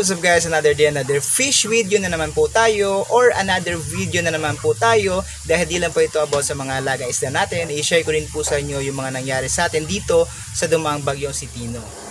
what's up guys? Another day, another fish video na naman po tayo or another video na naman po tayo dahil di lang po ito about sa mga alaga isda natin. I-share ko rin po sa inyo yung mga nangyari sa atin dito sa dumang bagyong si Tino.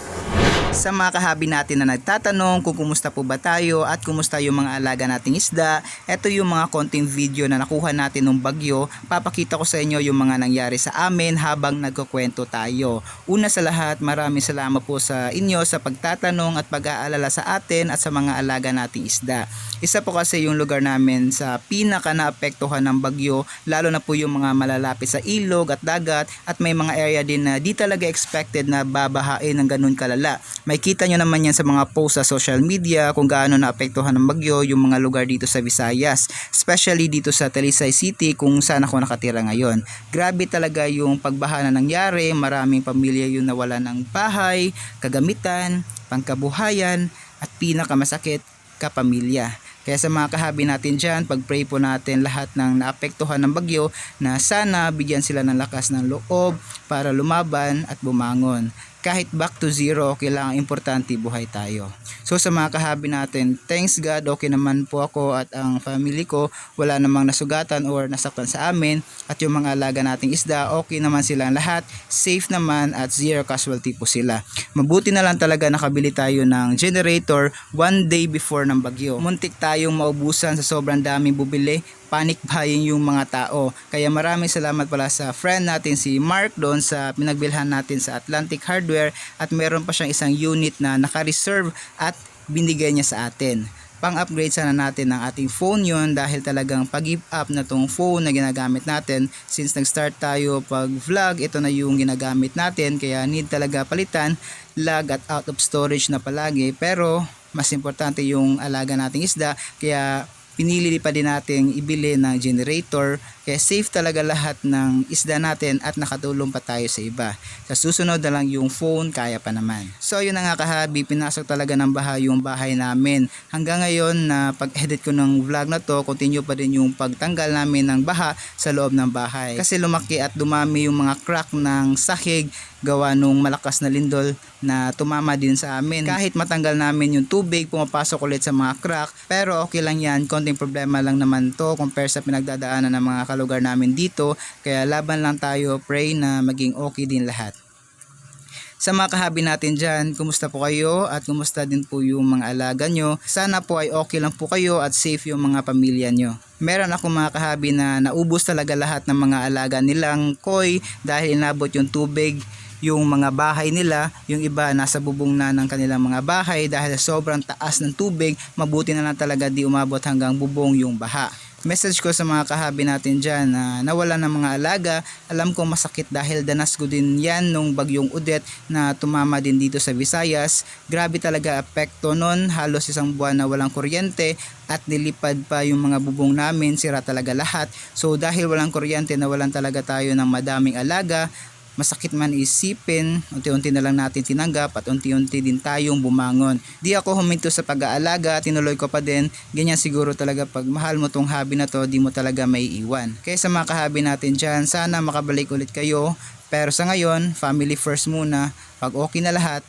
Sa mga kahabi natin na nagtatanong kung kumusta po ba tayo at kumusta yung mga alaga nating isda, ito yung mga konting video na nakuha natin ng bagyo. Papakita ko sa inyo yung mga nangyari sa amin habang nagkukwento tayo. Una sa lahat, maraming salamat po sa inyo sa pagtatanong at pag-aalala sa atin at sa mga alaga nating isda. Isa po kasi yung lugar namin sa pinaka naapektuhan ng bagyo, lalo na po yung mga malalapit sa ilog at dagat at may mga area din na di talaga expected na babahain ng ganun kalala. May kita nyo naman yan sa mga post sa social media kung gaano naapektuhan ng bagyo yung mga lugar dito sa Visayas. Especially dito sa Talisay City kung saan ako nakatira ngayon. Grabe talaga yung pagbaha na nangyari. Maraming pamilya yung nawala ng bahay, kagamitan, pangkabuhayan at pinakamasakit kapamilya. Kaya sa mga kahabi natin dyan, pag-pray po natin lahat ng naapektuhan ng bagyo na sana bigyan sila ng lakas ng loob para lumaban at bumangon. Kahit back to zero, kailangan importante buhay tayo. So sa mga kahabi natin, thanks God, okay naman po ako at ang family ko, wala namang nasugatan or nasaktan sa amin. At yung mga alaga nating isda, okay naman silang lahat, safe naman at zero casualty po sila. Mabuti na lang talaga nakabili tayo ng generator one day before ng bagyo. Muntik tayong maubusan sa sobrang daming bubili, panic buying yung mga tao. Kaya maraming salamat pala sa friend natin si Mark doon sa pinagbilhan natin sa Atlantic Hardware. At meron pa siyang isang unit na naka-reserve at binigay niya sa atin. Pang-upgrade sana natin ng ating phone yon dahil talagang pag-give up na tong phone na ginagamit natin. Since nag-start tayo pag vlog ito na yung ginagamit natin. Kaya need talaga palitan lag at out of storage na palagi. Pero mas importante yung alaga nating isda. Kaya pinili pa din natin ibili ng generator kaya safe talaga lahat ng isda natin at nakatulong pa tayo sa iba. Sa susunod na lang yung phone kaya pa naman. So yun na nga kahabi, pinasok talaga ng baha yung bahay namin. Hanggang ngayon na pag-edit ko ng vlog na to, continue pa din yung pagtanggal namin ng baha sa loob ng bahay. Kasi lumaki at dumami yung mga crack ng sahig gawa nung malakas na lindol na tumama din sa amin. Kahit matanggal namin yung tubig, pumapasok ulit sa mga crack. Pero okay lang yan, konting problema lang naman to compare sa pinagdadaanan ng mga kalugar namin dito. Kaya laban lang tayo, pray na maging okay din lahat. Sa mga kahabi natin dyan, kumusta po kayo at kumusta din po yung mga alaga nyo. Sana po ay okay lang po kayo at safe yung mga pamilya nyo. Meron ako mga kahabi na naubos talaga lahat ng mga alaga nilang koi dahil inabot yung tubig yung mga bahay nila, yung iba nasa bubong na ng kanilang mga bahay dahil sobrang taas ng tubig, mabuti na lang talaga di umabot hanggang bubong yung baha. Message ko sa mga kahabi natin dyan na nawala ng mga alaga, alam kong masakit dahil danas ko din yan nung bagyong udet na tumama din dito sa Visayas. Grabe talaga apekto nun, halos isang buwan na walang kuryente at nilipad pa yung mga bubong namin, sira talaga lahat. So dahil walang kuryente, nawalan talaga tayo ng madaming alaga, masakit man isipin, unti-unti na lang natin tinanggap at unti-unti din tayong bumangon. Di ako huminto sa pag-aalaga, tinuloy ko pa din. Ganyan siguro talaga pag mahal mo tong hobby na to, di mo talaga may iwan. Kaya sa mga kahabi natin dyan, sana makabalik ulit kayo. Pero sa ngayon, family first muna. Pag okay na lahat,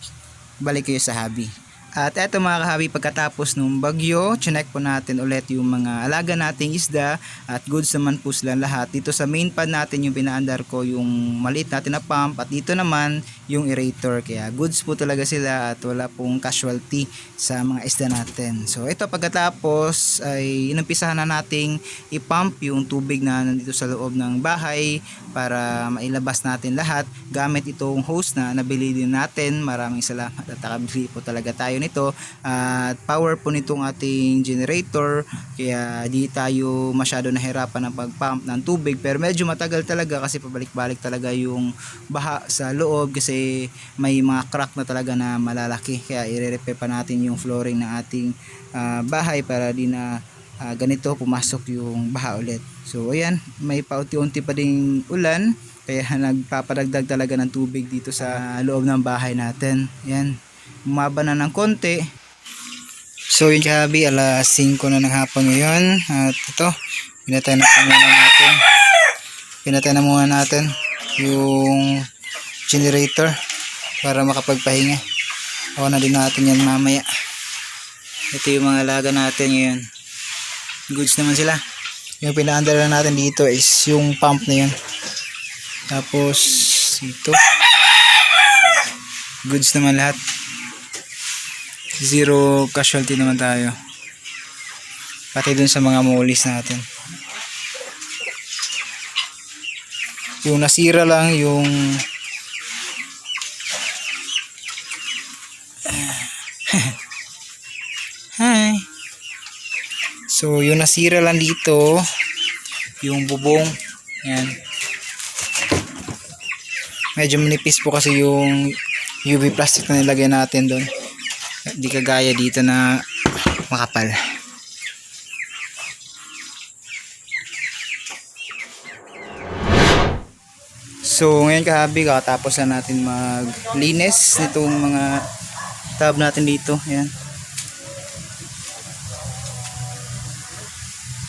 balik kayo sa hobby. At eto mga kahabi, pagkatapos nung bagyo, chinek po natin ulit yung mga alaga nating isda at goods naman po sila lahat. Dito sa main pad natin yung pinaandar ko yung maliit natin na pump at dito naman yung aerator. Kaya goods po talaga sila at wala pong casualty sa mga isda natin. So ito pagkatapos ay inumpisahan na nating ipump yung tubig na nandito sa loob ng bahay para mailabas natin lahat gamit itong hose na nabili din natin. Maraming salamat at nakabili po talaga tayo nito. At power po nitong ating generator. Kaya di tayo masyado nahirapan ng pagpump ng tubig. Pero medyo matagal talaga kasi pabalik-balik talaga yung baha sa loob kasi may mga crack na talaga na malalaki. Kaya i-repair pa natin yung flooring ng ating ah, bahay para di na ah, ganito pumasok yung baha ulit. So ayan may paunti-unti pa ding ulan. Kaya nagpapadagdag talaga ng tubig dito sa loob ng bahay natin. Yan bumaba na ng konti. So yun kahabi, alas 5 na ng hapon ngayon. At ito, pinatay muna natin. Pinatay na muna natin yung generator para makapagpahinga. Ako na din natin yan mamaya. Ito yung mga alaga natin ngayon. Goods naman sila. Yung pinaandar lang natin dito is yung pump na yun. Tapos, ito. Goods naman lahat. Zero casualty naman tayo. Pati dun sa mga molis natin. Yung nasira lang yung Hi. So, yung nasira lang dito, yung bubong, yan. Medyo manipis po kasi yung UV plastic na nilagay natin doon. Hindi kagaya dito na makapal. So, ngayon kahabi, kakatapos na natin maglinis nitong mga tab natin dito. Yan.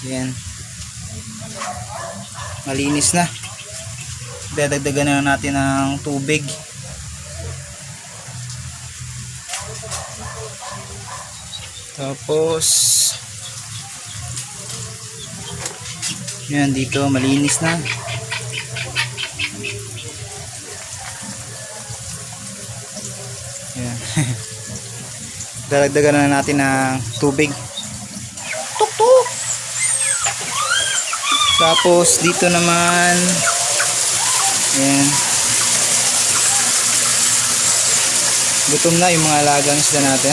Yan. Malinis na. Dadagdagan na natin ng tubig. Tapos Yan dito malinis na. Yan. Dadagdagan na natin ng tubig. Tuk-tuk! Tapos dito naman Ayan. Gutom na yung mga alagang isda natin.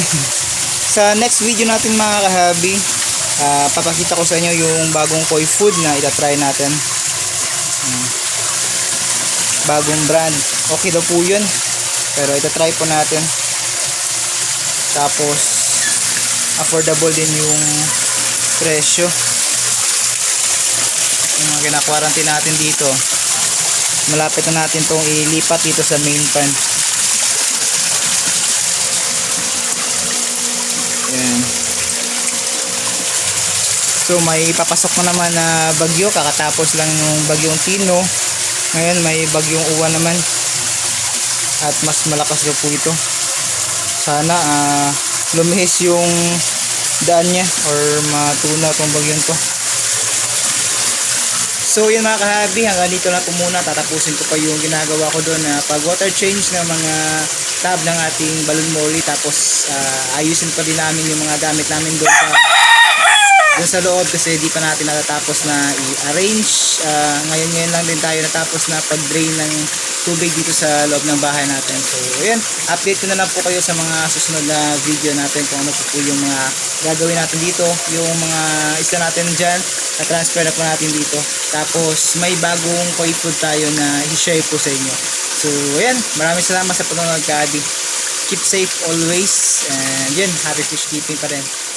sa next video natin mga kahabi, ah, papakita ko sa inyo yung bagong koi food na itatry natin. Ayan. Bagong brand. Okay daw po yun. Pero itatry po natin. Tapos affordable din yung presyo yung mga kinakwarantine natin dito malapit na natin tong ilipat dito sa main pan Ayan. so may papasok na naman na bagyo. Kakatapos lang yung bagyong Tino. Ngayon may bagyong uwan naman. At mas malakas daw po ito. Sana ah, lumihis yung daan niya or matuna tong bagyong to. So yun mga kahabi, hanggang dito lang po muna. Tatapusin ko pa yung ginagawa ko doon na pag water change ng mga tab ng ating balloon molly. Tapos ah, ayusin pa din namin yung mga gamit namin doon sa doon sa loob kasi di pa natin natatapos na i-arrange. Ah, ngayon ngayon lang din tayo natapos na pag-drain ng tubig dito sa loob ng bahay natin. So ayan, update ko na lang po kayo sa mga susunod na video natin kung ano po, po yung mga gagawin natin dito. Yung mga isla natin dyan, na-transfer na po natin dito. Tapos may bagong koi food tayo na i-share po sa inyo. So ayan, maraming salamat sa panonood ka Keep safe always. And yun, happy fish keeping pa rin.